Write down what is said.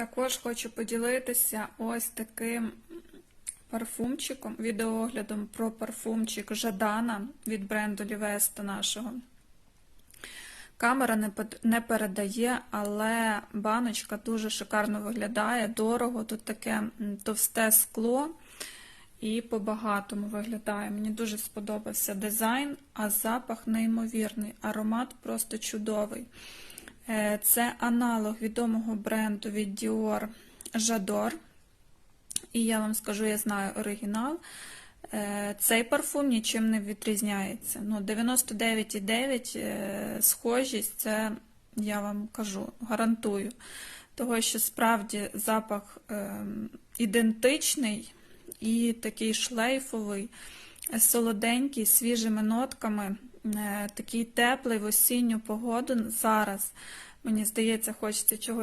Також хочу поділитися ось таким парфумчиком, відеооглядом про парфумчик Жадана від бренду Лівеста нашого. Камера не, передає, але баночка дуже шикарно виглядає, дорого. Тут таке товсте скло і по-багатому виглядає. Мені дуже сподобався дизайн, а запах неймовірний, аромат просто чудовий. Е, Це аналог відомого бренду від Dior J'adore. І я вам скажу, я знаю оригінал. Е, Цей парфум нічим не відрізняється. Ну, 99,9 е, схожість, це я вам кажу, гарантую. Того, що справді запах ем, ідентичний і такий шлейфовий, солоденький, свіжими нотками, е, такий теплий в осінню погоду зараз. Мені здається, хочеться чогось